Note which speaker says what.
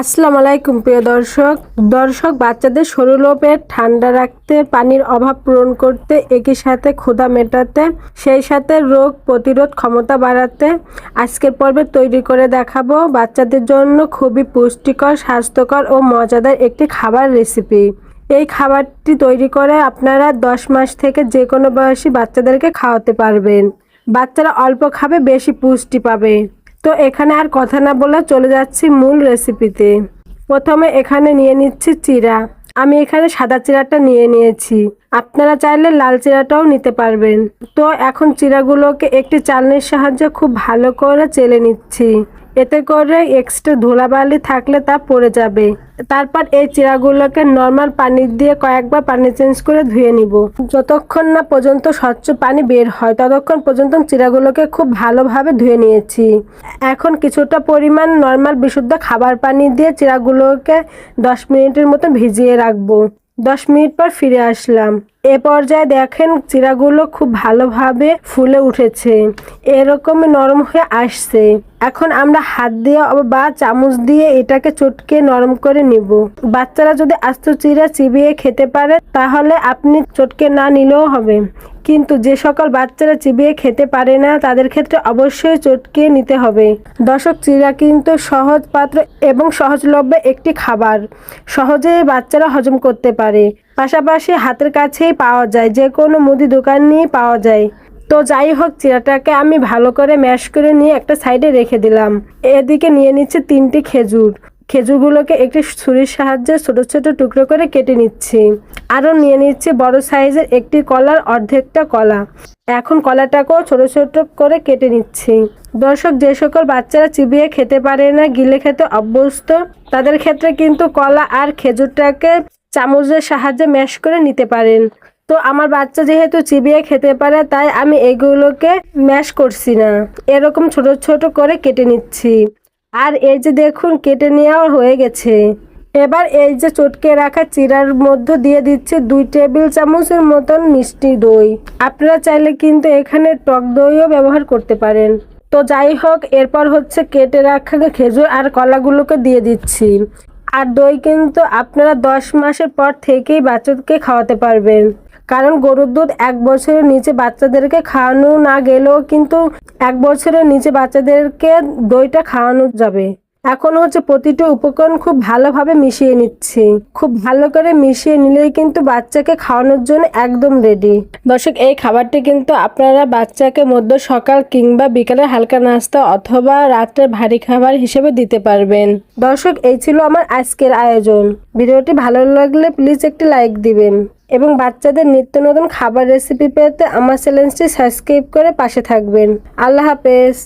Speaker 1: আসসালামু আলাইকুম, প্রিয় দর্শক। দর্শক, বাচ্চাদের পেট ঠান্ডা রাখতে, পানির অভাব পূরণ করতে, একই সাথে ক্ষুধা মেটাতে, সেই সাথে রোগ প্রতিরোধ ক্ষমতা বাড়াতে আজকের পর্বে তৈরি করে দেখাবো বাচ্চাদের জন্য খুবই পুষ্টিকর, স্বাস্থ্যকর ও মজাদার একটি খাবার রেসিপি। এই খাবারটি তৈরি করে আপনারা দশ মাস থেকে যে কোনো বয়সী বাচ্চাদেরকে খাওয়াতে পারবেন। বাচ্চারা অল্প খাবে, বেশি পুষ্টি পাবে। তো এখানে আর কথা না বলে চলে যাচ্ছি মূল রেসিপিতে প্রথমে এখানে নিয়ে নিচ্ছি চিরা। আমি এখানে সাদা চিরাটা নিয়ে নিয়েছি। আপনারা চাইলে লাল চিরাটাও নিতে পারবেন। তো এখন চিরাগুলোকে একটি চালনির সাহায্যে খুব ভালো করে চেলে নিচ্ছি। এতে করে এক্সট্রা ধুলাবালি থাকলে তা পড়ে যাবে। তারপর এই চিরাগুলোকে নর্মাল পানি দিয়ে কয়েকবার পানি চেঞ্জ করে ধুয়ে নিব। যতক্ষণ না পর্যন্ত স্বচ্ছ পানি বের হয়, ততক্ষণ পর্যন্ত চিরাগুলোকে খুব ভালোভাবে ধুয়ে নিয়েছি। এখন কিছুটা পরিমাণ নর্মাল বিশুদ্ধ খাবার পানি দিয়ে চিরাগুলোকে দশ মিনিটের মতো ভিজিয়ে রাখব। দশ মিনিট পর ফিরে আসলাম। এ পর্যায়ে দেখেন চিরাগুলো খুব ভালোভাবে ফুলে উঠেছে। এরকম নরম হয়ে আসছে। এখন আমরা হাত দিয়ে বা চামচ দিয়ে এটাকে চটকে নরম করে নিব। বাচ্চারা যদি আস্ত চিরা চিবিয়ে খেতে পারে, তাহলে আপনি চটকে না নিলেও হবে। কিন্তু যে সকল বাচ্চারা চিবিয়ে খেতে পারে না, তাদের ক্ষেত্রে অবশ্যই চটকে নিতে হবে। দশক চিরা কিন্তু সহজ পাত্র এবং সহজলভ্য একটি খাবার। সহজে বাচ্চারা হজম করতে পারে। পাশাপাশি হাতের কাছেই পাওয়া যায়, যে কোনো মুদি দোকান নিয়ে পাওয়া যায়। তো যাই হোক, চিরাটাকে আমি ভালো করে ম্যাশ করে নিয়ে একটা সাইডে রেখে দিলাম। এদিকে নিয়ে নিচ্ছে তিনটি খেজুর। খেজুরগুলোকে একটি ছুরির সাহায্যে ছোট ছোট টুকরো করে কেটে নিচ্ছি। আরও নিয়ে নিচ্ছি বড় সাইজের একটি কলার অর্ধেকটা কলা। এখন কলাটাকেও ছোট ছোট করে কেটে নিচ্ছি। দর্শক, যে সকল বাচ্চারা চিবিয়ে খেতে পারে না, গিলে খেতে অভ্যস্ত, তাদের ক্ষেত্রে কিন্তু কলা আর খেজুরটাকে চামচের সাহায্যে ম্যাশ করে নিতে পারেন। তো আমার বাচ্চা যেহেতু চিবিয়ে খেতে পারে, তাই আমি এগুলোকে ম্যাশ করছি না। এরকম ছোট ছোট করে কেটে নিচ্ছি। আর এই যে দেখুন, কেটে নেওয়া হয়ে গেছে। এবার এই যে চটকে রাখা চিরার মধ্যে দিয়ে দিচ্ছে দুই টেবিল চামচের মতন মিষ্টি দই। আপনারা চাইলে কিন্তু এখানে টক দইও ব্যবহার করতে পারেন। তো যাই হোক, এরপর হচ্ছে কেটে রাখা খেজুর আর কলাগুলোকে দিয়ে দিচ্ছি। আর দই কিন্তু আপনারা দশ মাসের পর থেকেই বাচ্চাদেরকে খাওয়াতে পারবেন। কারণ গরুর দুধ এক বছরের নিচে বাচ্চাদেরকে খাওয়ানো না গেলেও কিন্তু এক বছরের নিচে বাচ্চাদেরকে দইটা খাওয়ানো যাবে। এখন হচ্ছে প্রতিটা উপকরণ খুব ভালোভাবে মিশিয়ে নিচ্ছি। খুব ভালো করে মিশিয়ে নিলেই কিন্তু বাচ্চাকে খাওয়ানোর জন্য একদম রেডি দর্শক, এই খাবারটি কিন্তু আপনারা বাচ্চাকে মধ্য সকাল কিংবা বিকালে হালকা নাস্তা অথবা রাত্রে ভারী খাবার হিসেবে দিতে পারবেন। দর্শক, এই ছিল আমার আজকের আয়োজন। ভিডিওটি ভালো লাগলে প্লিজ একটি লাইক দিবেন এবং বাচ্চাদের নিত্য নতুন খাবার রেসিপি পেতে আমার চ্যানেলটি সাবস্ক্রাইব করে পাশে থাকবেন। আল্লাহ হাফেজ।